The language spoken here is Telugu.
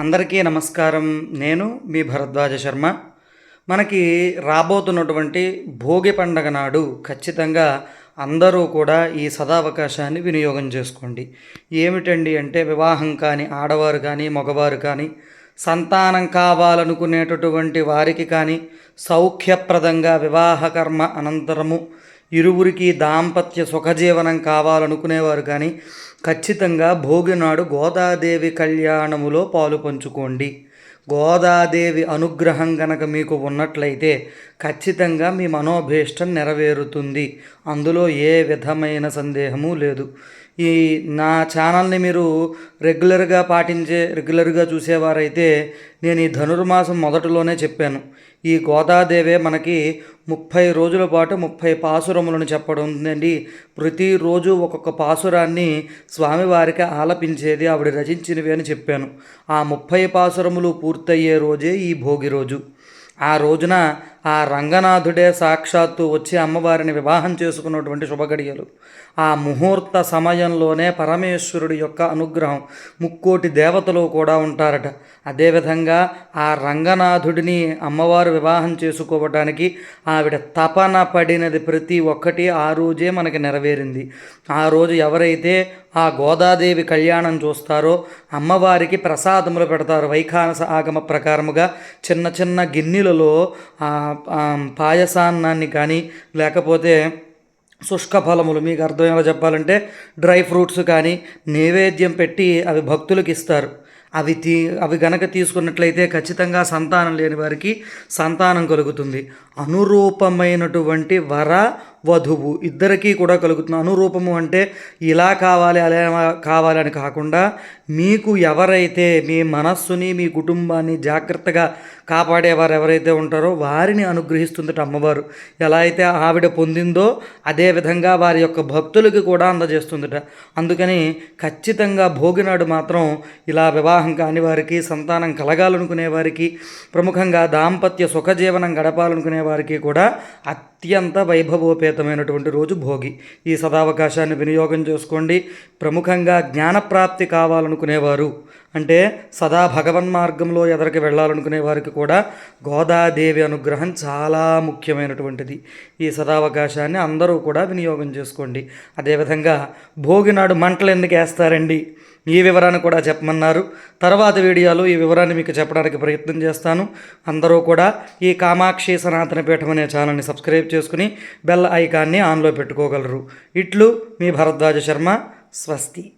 అందరికీ నమస్కారం. నేను మీ భరద్వాజ శర్మ. మనకి రాబోతున్నటువంటి భోగి పండగ నాడు ఖచ్చితంగా అందరూ కూడా ఈ సదావకాశాన్ని వినియోగం చేసుకోండి. ఏమిటండి అంటే వివాహం కానీ ఆడవారు కానీ మగవారు కానీ సంతానం కావాలనుకునేటటువంటి వారికి కానీ సౌఖ్యప్రదంగా వివాహకర్మ అనంతరము ఇరువురికి దాంపత్య సుఖజీవనం కావాలనుకునేవారు కానీ ఖచ్చితంగా భోగినాడు గోదాదేవి కళ్యాణములో పాలు పంచుకోండి. గోదాదేవి అనుగ్రహం గనక మీకు ఉన్నట్లయితే ఖచ్చితంగా మీ మనోభీష్టం నెరవేరుతుంది. అందులో ఏ విధమైన సందేహము లేదు. ఈ నా ఛానల్ని మీరు రెగ్యులర్గా పాటించే రెగ్యులర్గా చూసేవారైతే నేను ఈ ధనుర్మాసం మొదటిలోనే చెప్పాను. ఈ గోదాదేవే మనకి ముప్పై రోజుల పాటు ముప్పై పాసురములను చెప్పడం ఉందండి ప్రతిరోజు ఒక్కొక్క పాసురాన్ని స్వామివారికి ఆలపించేది ఆవిడ రచించినవి అని చెప్పాను. ఆ ముప్పై పాసురములు పూర్తయ్యే రోజే ఈ భోగి రోజు. ఆ రోజున ఆ రంగనాథుడే సాక్షాత్తు వచ్చి అమ్మవారిని వివాహం చేసుకున్నటువంటి శుభగడియలు. ఆ ముహూర్త సమయంలోనే పరమేశ్వరుడి యొక్క అనుగ్రహం ముక్కోటి దేవతలు కూడా ఉంటారట. అదేవిధంగా ఆ రంగనాథుడిని అమ్మవారు వివాహం చేసుకోవటానికి ఆవిడ తపన పడినది ప్రతి ఒక్కటి ఆ రోజే మనకి నెరవేరింది. ఆ రోజు ఎవరైతే ఆ గోదాదేవి కళ్యాణం చూస్తారో అమ్మవారికి ప్రసాదములు పెడతారు వైఖానస ఆగమ ప్రకారముగా చిన్న చిన్న గిన్నెలలో పాయసాన్నాన్ని కానీ లేకపోతే శుష్క ఫలములు మీకు అర్థమయ్యేలా చెప్పాలంటే డ్రై ఫ్రూట్స్ కానీ నైవేద్యం పెట్టి అవి భక్తులకు ఇస్తారు. అవి తీ అవి గనక తీసుకున్నట్లయితే ఖచ్చితంగా సంతానం లేని వారికి సంతానం కలుగుతుంది. అనురూపమైనటువంటి వర వధువు ఇద్దరికీ కూడా కలుగుతున్న అనురూపము అంటే ఇలా కావాలి అలా కావాలి అని కాకుండా మీకు ఎవరైతే మీ మనస్సుని మీ కుటుంబాన్ని జాగ్రత్తగా కాపాడేవారు ఎవరైతే ఉంటారో వారిని అనుగ్రహిస్తుందట అమ్మవారు. ఎలా అయితే ఆవిడ పొందిందో అదేవిధంగా వారి యొక్క భక్తులకి కూడా అందజేస్తుందట. అందుకని ఖచ్చితంగా భోగినాడు మాత్రం ఇలా వివాహం కాని వారికి సంతానం కలగాలనుకునే వారికి ప్రముఖంగా దాంపత్య సుఖజీవనం గడపాలనుకునే వారికి కూడా అత్యంత వైభవోపేతమైనటువంటి రోజు భోగి. ఈ సదావకాశాన్ని వినియోగం చేసుకోండి. ప్రముఖంగా జ్ఞానప్రాప్తి కావాలనుకునేవారు. అంటే సదా భగవన్ మార్గంలో ఎదరికి వెళ్ళాలనుకునే వారికి కూడా గోదాదేవి అనుగ్రహం చాలా ముఖ్యమైనటువంటిది. ఈ సదావకాశాన్ని అందరూ కూడా వినియోగం చేసుకోండి. అదేవిధంగా భోగినాడు మంటలు ఎందుకు వేస్తారండి? ఈ వివరాన్ని కూడా చెప్పమన్నారు. తర్వాత వీడియోలో ఈ వివరాన్ని మీకు చెప్పడానికి ప్రయత్నం చేస్తాను. అందరూ కూడా ఈ కామాక్షి సనాతన పీఠం అనే ఛానల్ని సబ్స్క్రైబ్ చేసుకుని బెల్ ఐకాన్ని ఆన్లో పెట్టుకోగలరు. ఇట్లు మీ భరద్వాజ శర్మ. స్వస్తి.